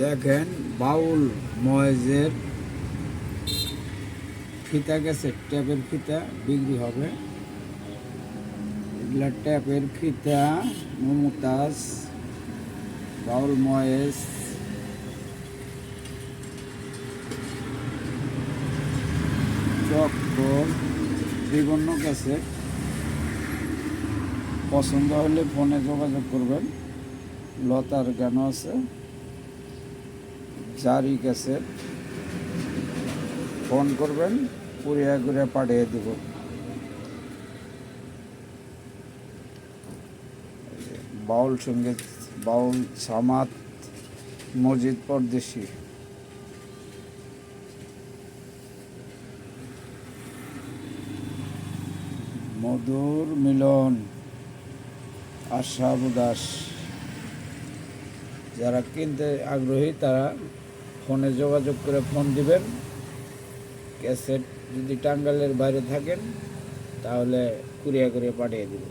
দেখেন, বাউল ময়েজের ফিতা গেছে, ট্যাপের ফিতা বিক্রি হবে। এগুলা ট্যাপের ফিতা, মমতাজ, বাউল ময়েজ। চক্কর বিভিন্ন গেছে। পছন্দ হলে ফোনে যোগাযোগ করবেন। লতার গান আছে। জারি ক্যাসেট ফোন করবেন পুরিয়া করে পাঠিয়ে দেব। বাউল সংগীত, বাউল সামাত, মসজিদ পরদেশি। মধুর মিলন আশা দাস। যারা কিনতে আগ্রহী, তারা ফোনে যোগাযোগ করে ফোন দিবেন। ক্যাসেট যদি টাঙ্গালের বাইরে থাকেন, তাহলে কুরিয়া করে পাঠিয়ে দেব